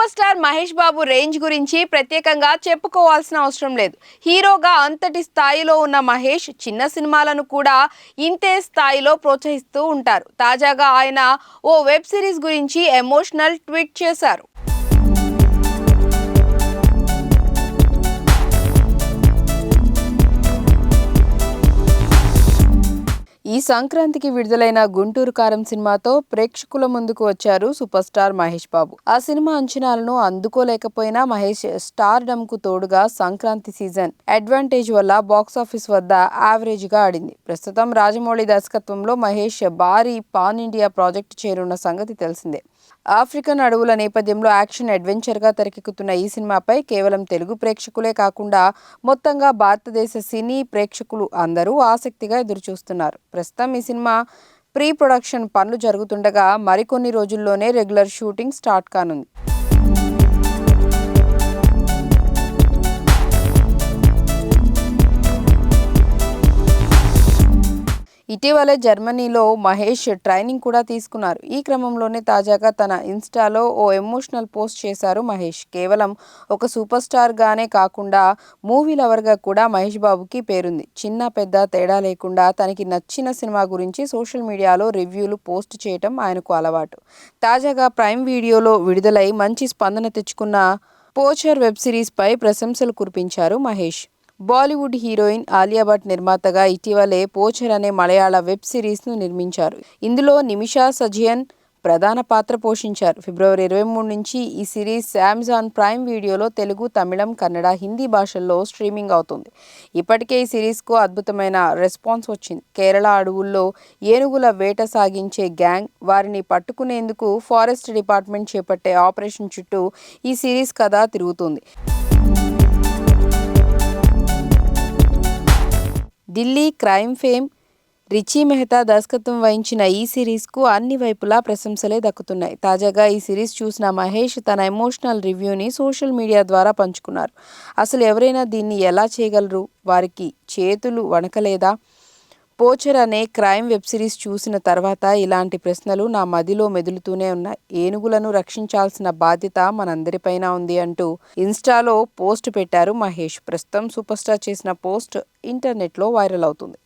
Super star Mahesh Babu range గురించి ప్రత్యేకంగా చెప్పుకోవాల్సిన అవసరం లేదు. హీరోగా అంతటి స్థాయిలో ఉన్న మహేష్ చిన్న సినిమాలను కూడా ఇంతే స్థాయిలో ప్రోత్సహిస్తూ ఉంటారు. తాజాగా ఆయన ఓ వెబ్ సిరీస్ గురించి ఎమోషనల్ ట్వీట్ చేశారు. ఈ సంక్రాంతికి విడుదలైన గుంటూరు కారం సినిమాతో ప్రేక్షకుల ముందుకు వచ్చారు సూపర్ స్టార్ మహేష్ బాబు. ఆ సినిమా అంచనాలను అందుకోలేకపోయినా మహేష్ స్టార్ డమ్కు తోడుగా సంక్రాంతి సీజన్ అడ్వాంటేజ్ వల్ల బాక్సాఫీస్ వద్ద యావరేజ్గా ఆడింది. ప్రస్తుతం రాజమౌళి దర్శకత్వంలో మహేష్ భారీ పాన్ ఇండియా ప్రాజెక్ట్ చేరున్న సంగతి తెలిసిందే. ఆఫ్రికన్ అడవుల నేపథ్యంలో యాక్షన్ అడ్వెంచర్గా తెరకెక్కుతున్న ఈ సినిమాపై కేవలం తెలుగు ప్రేక్షకులే కాకుండా మొత్తంగా భారతదేశ సినీ ప్రేక్షకులు అందరూ ఆసక్తిగా ఎదురుచూస్తున్నారు. ప్రస్తుతం ఈ సినిమా ప్రీ ప్రొడక్షన్ పనులు జరుగుతుండగా మరికొన్ని రోజుల్లోనే రెగ్యులర్ షూటింగ్ స్టార్ట్ కానుంది. ఇటీవలే జర్మనీలో మహేష్ ట్రైనింగ్ కూడా తీసుకున్నారు. ఈ క్రమంలోనే తాజాగా తన ఇన్స్టాలో ఓ ఎమోషనల్ పోస్ట్ చేశారు మహేష్. కేవలం ఒక సూపర్ స్టార్గానే కాకుండా మూవీ లవర్గా కూడా మహేష్ బాబుకి పేరుంది. చిన్న పెద్ద తేడా లేకుండా తనకి నచ్చిన సినిమా గురించి సోషల్ మీడియాలో రివ్యూలు పోస్ట్ చేయటం ఆయనకు అలవాటు. తాజాగా ప్రైమ్ వీడియోలో విడుదలై మంచి స్పందన తెచ్చుకున్న పోచర్ వెబ్ సిరీస్పై ప్రశంసలు కురిపించారు మహేష్. బాలీవుడ్ హీరోయిన్ ఆలియా భట్ నిర్మాతగా ఇటీవలే పోచర్ అనే మలయాళ వెబ్ సిరీస్ను నిర్మించారు. ఇందులో నిమిషా సజియన్ ప్రధాన పాత్ర పోషించారు. ఫిబ్రవరి ఇరవై మూడు నుంచి ఈ సిరీస్ అమెజాన్ ప్రైమ్ వీడియోలో తెలుగు తమిళం కన్నడ హిందీ భాషల్లో స్ట్రీమింగ్ అవుతుంది. ఇప్పటికే ఈ సిరీస్కు అద్భుతమైన రెస్పాన్స్ వచ్చింది. కేరళ అడవుల్లో ఏనుగుల వేట సాగించే గ్యాంగ్ వారిని పట్టుకునేందుకు ఫారెస్ట్ డిపార్ట్మెంట్ చేపట్టే ఆపరేషన్ చుట్టూ ఈ సిరీస్ కథ తిరుగుతుంది. Delhi crime fame Richie Mehta దర్శకత్వం వహించిన ఈ సిరీస్కు అన్ని వైపులా ప్రశంసలే దక్కుతున్నాయి. తాజాగా ఈ సిరీస్ చూసిన మహేష్ తన ఎమోషనల్ రివ్యూని సోషల్ మీడియా ద్వారా పంచుకున్నారు. అసలు ఎవరైనా దీన్ని ఎలా చేయగలరు? వారికి చేతులు వణకలేదా? పోచర్ అనే క్రైమ్ వెబ్ సిరీస్ చూసిన తర్వాత ఇలాంటి ప్రశ్నలు నా మదిలో మెదులుతూనే ఉన్నాయి. ఏనుగులను రక్షించాల్సిన బాధ్యత మనందరిపైన ఉంది అంటూ ఇన్స్టాలో పోస్ట్ పెట్టారు మహేష్. ప్రస్తుతం సూపర్ స్టార్ చేసిన పోస్ట్ ఇంటర్నెట్లో వైరల్ అవుతుంది.